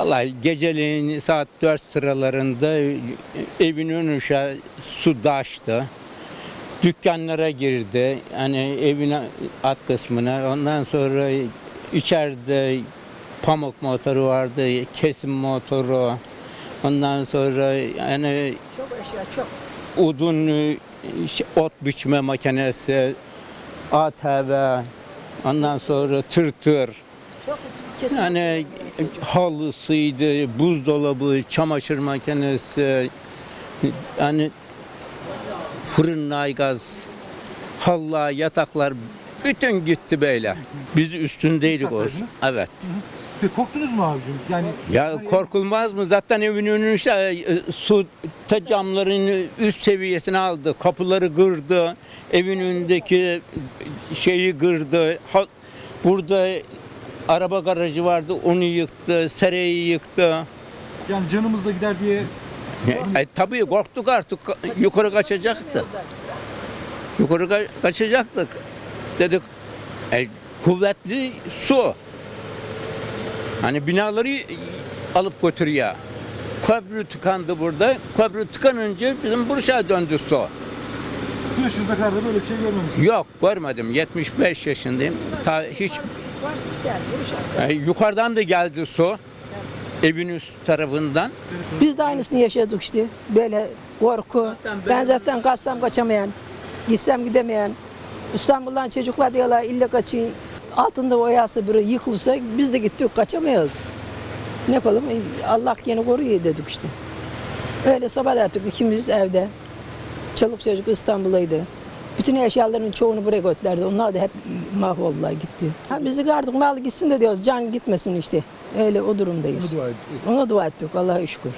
Vallahi geceleyin saat 4 sıralarında evin önü şa- su daştı. Dükkanlara girdi. Hani evin alt kısmına. Ondan sonra içeride pamuk motoru vardı, kesim motoru. Ondan sonra yani Çok eşya çok. odun, şey, ot biçme makinesi, ATV, ondan sonra tırtır. Çok kesin. Yani halısıydı, buzdolabı, çamaşır makinesi, yani fırın gaz, halı, yataklar bütün gitti böyle. Biz üstündeydik o. Üst Evet. Peki korktunuz mu abicim? Yani Ya korkulmaz mı? Zaten evin önünü şey, e, su te camların üst seviyesine aldı. Kapıları kırdı. Evin önündeki şeyi kırdı. Burada araba garajı vardı. Onu yıktı. Sereyi yıktı. yani canımız da gider diye E, tabii korktuk artık. Yukarı kaçacaktı. Yukarı ka- kaçacaktık. Dedik e, kuvvetli su. Hani binaları alıp götürüyor. Köprü tıkandı burada. Köprü tıkanınca bizim Burşa'ya döndü su. bu yaşınıza kadar da böyle bir şey görmemişsiniz. Yok görmedim. 75 yaşındayım. Ta hiç Vuruşan sen. e, yukarıdan da geldi su. Evin üst tarafından. Biz de aynısını yaşadık işte. Böyle korku. Ben zaten kaçsam kaçamayan, gitsem gidemeyen. İstanbul'dan çocuklar diyorlar illa kaçın. Altında oyası biri yıkılırsa biz de gittik kaçamıyoruz. Ne yapalım? Allah yine koruyor dedik işte. Öyle sabah yattık ikimiz evde. Çoluk çocuk İstanbul'daydı. Bütün eşyaların çoğunu buraya götürdüler. Onlar da hep mahvoldular gitti. Ha bizi artık mal gitsin de diyoruz. Can gitmesin işte. Öyle o durumdayız. Dua. Ona dua ettik Allah'a şükür.